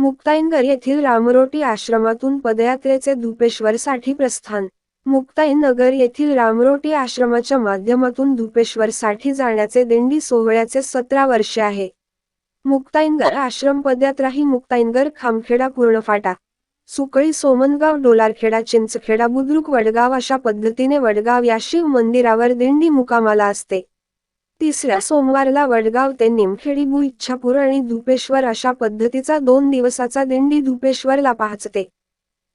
मुक्ताईनगर येथील रामरोटी आश्रमातून पदयात्रेचे धुपेश्वरसाठी प्रस्थान. मुक्ताईनगर येथील रामरोटी आश्रमाच्या माध्यमातून धुपेश्वरसाठी जाण्याचे दिंडी सोहळ्याचे सतरा वर्षे आहे. मुक्ताईनगर आश्रम पदयात्रा ही मुक्ताईनगर खामखेडा पूर्णफाटा सुकळी सोमनगाव डोलारखेडा चिंचखेडा बुद्रुक वडगाव अशा पद्धतीने वडगाव या शिव मंदिरावर दिंडी मुकामाला असते. तिसऱ्या सोमवारला वडगाव ते निमखेडी बु इच्छापूर आणि धुपेश्वर अशा पद्धतीचा दोन दिवसाचा दिंडी धुपेश्वरला पाहचते.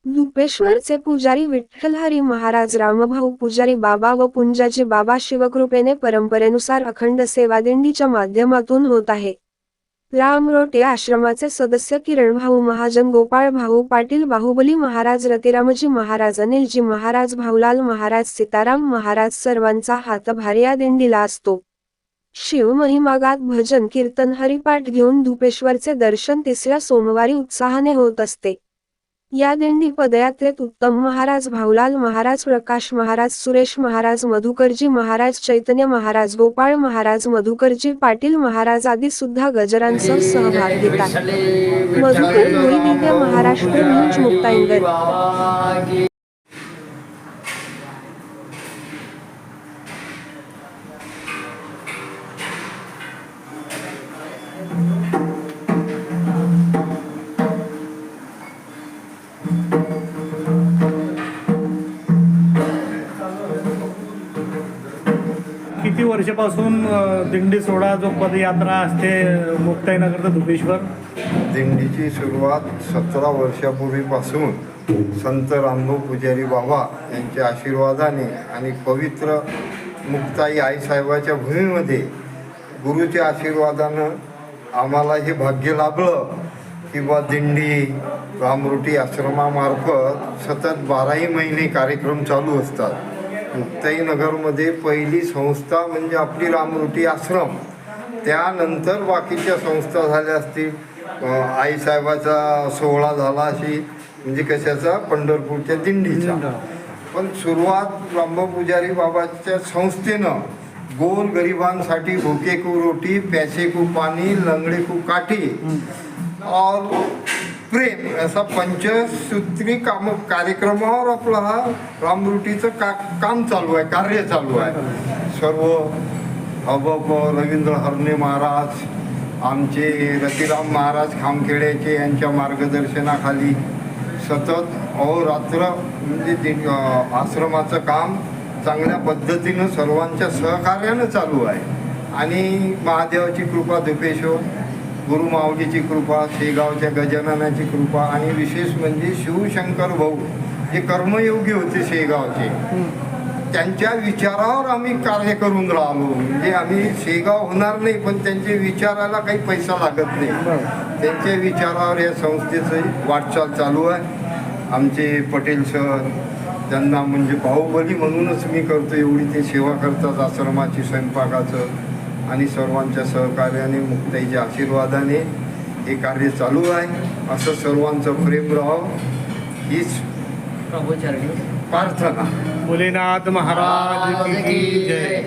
धुपेश्वरचे पुजारी विठ्ठलहरी महाराज रामभाऊ पुजारी बाबा व पुंजाजी बाबा शिवकृपेने परंपरेनुसार अखंड सेवा दिंडीच्या माध्यमातून होत आहे. रामरोटे आश्रमाचे सदस्य किरण भाऊ महाजन गोपाळ भाऊ पाटील बाहुबली महाराज रतिरामजी महाराज अनिलजी महाराज भाऊलाल महाराज सीताराम महाराज सर्वांचा हातभार या दिंडीला असतो. शिव महिमागात भजन कीर्तन हरिपाठ घेऊन धुपेश्वरचे दर्शन तिसऱ्या सोमवारी उत्साहाने होत असते. या दिंडी पदयात्रेत उत्तम महाराज भाऊलाल महाराज प्रकाश महाराज सुरेश महाराज मधुकरजी महाराज चैतन्य महाराज गोपाळ महाराज मधुकरजी पाटील महाराज आदी सुद्धा गजरांसह सहभाग घेतात. मधुकर महाराष्ट्र न्यूज मुक्ताईनगर. किती वर्षापासून दिंडी सोडा जो पदयात्रा असते मुक्ताईनगर ते धुपेश्वर? दिंडीची सुरुवात सतरा वर्षापूर्वीपासून संत रामभाऊ पुजारी बाबा यांच्या आशीर्वादाने आणि पवित्र मुक्ताई आईसाहेबाच्या भूमीमध्ये गुरुच्या आशीर्वादानं आम्हाला हे भाग्य लाभलं किंवा दिंडी रामरोटी आश्रमामार्फत सतत बाराही महिने कार्यक्रम चालू असतात. मुक्ताईनगरमध्ये पहिली संस्था म्हणजे आपली रामरोटी आश्रम. त्यानंतर बाकीच्या संस्था झाल्या असतील. आईसाहेबाचा सोहळा झाला अशी म्हणजे कशाचा? पंढरपूरच्या दिंडीचा. पण सुरुवात रामभाऊ पुजारी बाबाच्या संस्थेनं. गोर गरिबांसाठी भुके को रोटी प्यासे को पाणी लंगडे को काठी. और प्रेम. असा पंचसूत्री काम कार्यक्रमावर आपला हा रामरुटीचं का काम चालू आहे कार्य चालू आहे. सर्व अबब रवींद्र हरणे महाराज आमचे रतिराम महाराज खामखेड्याचे यांच्या मार्गदर्शनाखाली सतत अहोरात्र म्हणजे आश्रमाचं काम चांगल्या पद्धतीनं सर्वांच्या सहकार्यानं चालू आहे. आणि महादेवाची कृपा गुरु गुरुमाऊलीची कृपा शेगावच्या गजाननाची कृपा आणि विशेष म्हणजे शिवशंकर भाऊ जे कर्मयोगी होते शेगावचे. त्यांच्या विचारावर आम्ही कार्य करून राहिलो. म्हणजे आम्ही शेगाव होणार नाही पण त्यांच्या विचाराला काही पैसा लागत नाही. त्यांच्या विचारावर या संस्थेचं वाटचाल चालू आहे. आमचे पटेल सर त्यांना म्हणजे बाहुबली म्हणूनच मी करतो एवढी ते सेवा करतात आश्रमाची स्वयंपाकाचं. आणि सर्वांच्या सहकार्याने मुक्ताईच्या आशीर्वादाने हे कार्य चालू आहे. असं सर्वांचं प्रेम राहावं हीच प्रार्थना. भोलेनाथ महाराज की जय.